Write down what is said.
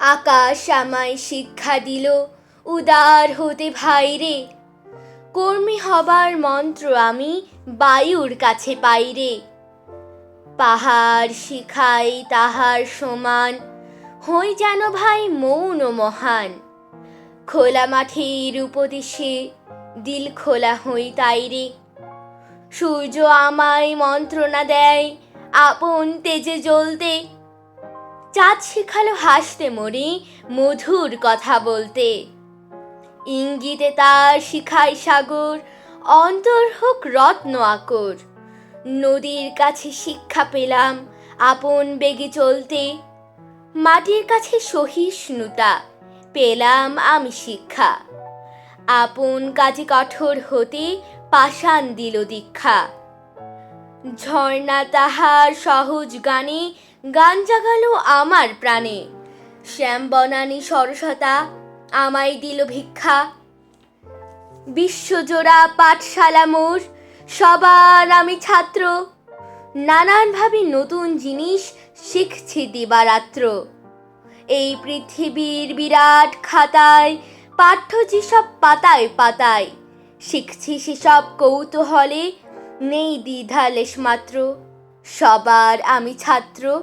আকাশ আমায় শিক্ষা দিল, উদার হতে ভাইরে কর্মী হবার মন্ত্র আমি বায়ুর কাছে পাইরে পাহাড় শিখাই তাহার সমান, হই যেন ভাই মৌন মহান। খোলা মাঠের উপদেশে দিল খোলা হই তাইরে সূর্য আমায় মন্ত্রণা দেয়, আপন তেজে জ্বলতে চাঁদ শিখালো হাসতে মরি মধুর কথা বলতে। ইঙ্গিতে তার শিখাই সাগর, অন্তর হোক রত্ন আকর। নদীর কাছে শিক্ষা পেলাম আপন বেগে চলতে। মাটির কাছে সহিষ্ণুতা, পেলাম আমি শিক্ষা। আপন কাজে কঠোর হতে পাষাণ দিল দীক্ষা। ঝর্ণা তাহার সহজ গানে গান জাগালো আমার প্রাণে। শ্যাম বনানী সরসতা আমায় দিল ভিক্ষা। বিশ্বজোড়া পাঠশালা মোর, সবার আমি ছাত্র। নানানভাবে নতুন জিনিস শিখছি দিবারাত্র। এই পৃথিবীর বিরাট খাতায়, পাঠ্য যেসব পাতায় পাতায়, শিখছি সেসব কৌতূহলে নেই দ্বিধা লেশ মাত্র সবার আমি ছাত্র।